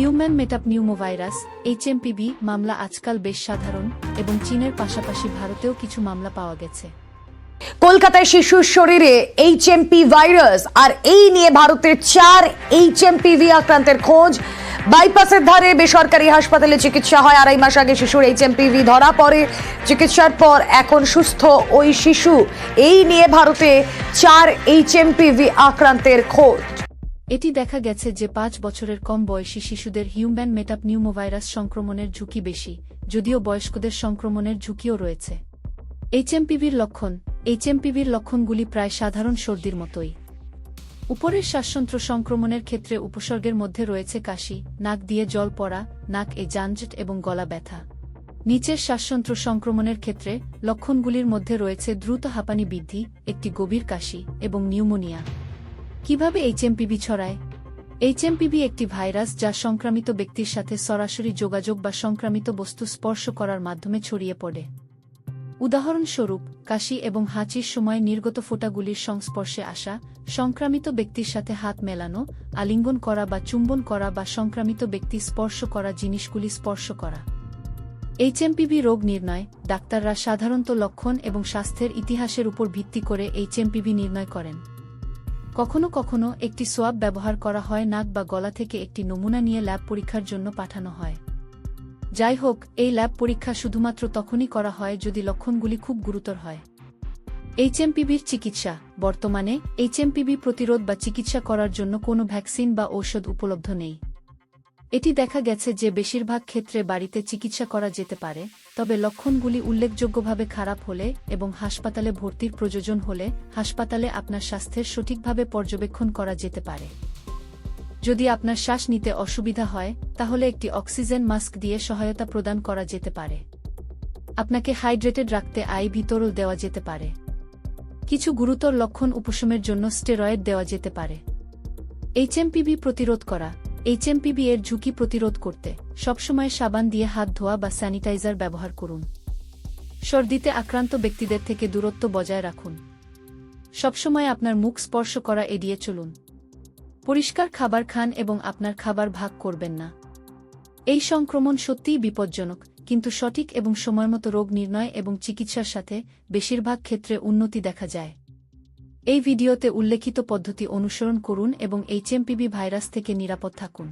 Human মেটাপ নিউমোভাইরাস HMPV মামলা আজকাল বেশ সাধারণ এবং চীনের পাশাপাশি ভারতেও কিছু মামলা পাওয়া গেছে। কলকাতায় শিশুর শরীরে এইচএমপি ভাইরাস আর এই নিয়ে ভারতের চার এইচএমপিভি আক্রান্তের খোঁজ। বাইপাসের ধারে বেসরকারি হাসপাতালে চিকিৎসা হয় আড়াই মাস আগে শিশুর এইচএমপিভি ধরা পড়ে। চিকিৎসার পর এখন সুস্থ ওই শিশু। এই নিয়ে ভারতে চার এইচএমপিভি আক্রান্তের খোঁজ। এটি দেখা গেছে যে পাঁচ বছরের কম বয়সী শিশুদের হিউম্যান মেটাপ নিউমোভাইরাস সংক্রমণের ঝুঁকি বেশি, যদিও বয়স্কদের সংক্রমণের ঝুঁকিও রয়েছে। এইচএমপিভির লক্ষণ, এইচএমপিভির লক্ষণগুলি প্রায় সাধারণ সর্দির মতোই। উপরের শ্বাসযন্ত্র সংক্রমণের ক্ষেত্রে উপসর্গের মধ্যে রয়েছে কাশি, নাক দিয়ে জল পড়া, নাক এ যানজট এবং গলা ব্যথা। নিচের শ্বাসযন্ত্র সংক্রমণের ক্ষেত্রে লক্ষণগুলির মধ্যে রয়েছে দ্রুত হাঁপানি বৃদ্ধি, একটি গভীর কাশি এবং নিউমোনিয়া। কীভাবে এইচএমপিভি ছড়ায়? এইচএমপিভি একটি ভাইরাস যা সংক্রামিত ব্যক্তির সাথে সরাসরি যোগাযোগ বা সংক্রামিত বস্তু স্পর্শ করার মাধ্যমে ছড়িয়ে পড়ে। উদাহরণস্বরূপ, কাশি এবং হাঁচির সময় নির্গত ফোঁটাগুলির সংস্পর্শে আসা, সংক্রামিত ব্যক্তির সাথে হাত মেলানো, আলিঙ্গন করা বা চুম্বন করা বা সংক্রামিত ব্যক্তি স্পর্শ করা জিনিসগুলি স্পর্শ করা। এইচএমপিভি রোগ নির্ণয়, ডাক্তাররা সাধারণত লক্ষণ এবং স্বাস্থ্যের ইতিহাসের উপর ভিত্তি করে এইচএমপিভি নির্ণয় করেন। কখনো কখনো একটি সোয়াব ব্যবহার করা হয় নাক বা গলা থেকে একটি নমুনা নিয়ে ল্যাব পরীক্ষার জন্য পাঠানো হয়। যাই হোক এই ল্যাব পরীক্ষা শুধুমাত্র তখনই করা হয় যদি লক্ষণগুলি খুব গুরুতর হয়। এইচএমপিভির চিকিৎসা। বর্তমানে এইচএমপিভি প্রতিরোধ বা চিকিৎসা করার জন্য কোনো ভ্যাকসিন বা ঔষধ উপলব্ধ নেই। এটি দেখা গেছে যে বেশিরভাগ ক্ষেত্রে বাড়িতে চিকিৎসা করা যেতে পারে, তবে লক্ষণগুলি উল্লেখযোগ্যভাবে খারাপ হলে এবং হাসপাতালে ভর্তির প্রয়োজন হলে হাসপাতালে আপনার স্বাস্থ্যের সঠিকভাবে পর্যবেক্ষণ করা যেতে পারে। যদি আপনার শ্বাস নিতে অসুবিধা হয়, তাহলে একটি অক্সিজেন মাস্ক দিয়ে সহায়তা প্রদান করা যেতে পারে। আপনাকে হাইড্রেটেড রাখতে আই ভিতরল দেওয়া যেতে পারে। কিছু গুরুতর লক্ষণ উপশমের জন্য স্টেরয়েড দেওয়া যেতে পারে। এইচএমপিভি প্রতিরোধ করা। এইচএমপিভি এর ঝুঁকি প্রতিরোধ করতে সবসময় সাবান দিয়ে হাত ধোয়া বা স্যানিটাইজার ব্যবহার করুন। সর্দিতে আক্রান্ত ব্যক্তিদের থেকে দূরত্ব বজায় রাখুন। সবসময় আপনার মুখ স্পর্শ করা এড়িয়ে চলুন। পরিষ্কার খাবার খান এবং আপনার খাবার ভাগ করবেন না। এই সংক্রমণ সত্যিই বিপজ্জনক, কিন্তু সঠিক এবং সময়মতো রোগ নির্ণয় এবং চিকিৎসার সাথে বেশিরভাগ ক্ষেত্রে উন্নতি দেখা যায়। এই ভিডিওতে উল্লেখিত পদ্ধতি অনুসরণ করুন এবং এইচএমপিভি ভাইরাস থেকে নিরাপদ থাকুন।